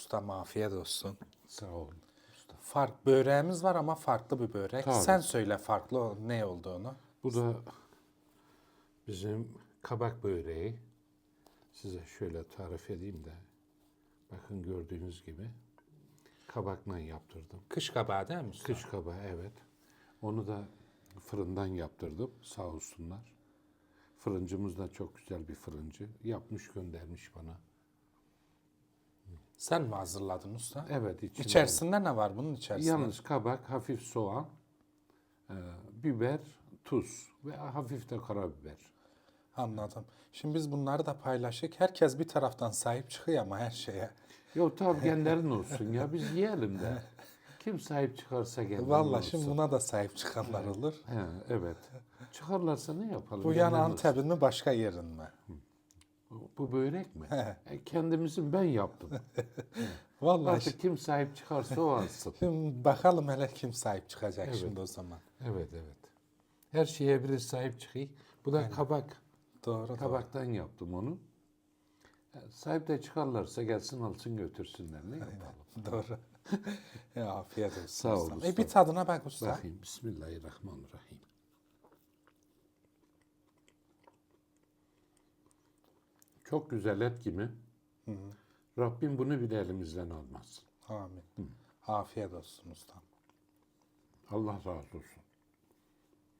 Ustam afiyet olsun. Sağ olun. Fark böreğimiz var ama farklı bir börek. Tabii. Sen söyle farklı ne olduğunu. Bu da bizim kabak böreği. Size şöyle tarif edeyim de. Bakın gördüğünüz gibi kabakla yaptırdım. Kış kabağı değil mi usta? Kış kabağı evet. Onu da fırından yaptırdım sağ olsunlar. Fırıncımız da çok güzel bir fırıncı. Yapmış göndermiş bana. Sen mi hazırladın usta? Evet içinde. İçerisinde ne var bunun içerisinde? Yalnız kabak, hafif soğan, e, biber, tuz ve hafif de karabiber. Anladım. Şimdi biz bunları da paylaşık. Herkes bir taraftan sahip çıkıyor ama her şeye. Yok tabi genlerin olsun ya biz yiyelim de. Kim sahip çıkarsa genlerin Vallahi olsun. şimdi buna da sahip çıkanlar olur. He, evet. Çıkarlarsa ne yapalım? Bu yan. Antep'in mi başka yerin mi? Bu börek mi? E, kendimizin ben yaptım. Vallahi Artık kim sahip çıkarsa o alsın. şimdi bakalım hele kim sahip çıkacak Evet. şimdi o zaman. Evet evet. Her şeye biri sahip çıkıyor. Bu da kabak. Doğru doğru. Kabaktan yaptım onu. E, Sahip de çıkarlarsa gelsin alsın götürsünler. Ne yapalım? Doğru. ya afiyet olsun. Sağ ol ustam. usta. E bir tadına bak usta. Bakayım. Bismillahirrahmanirrahim. Çok güzel et gibi. Rabbim bunu bile elimizden almaz. Amin. Afiyet olsun ustam. Allah razı olsun.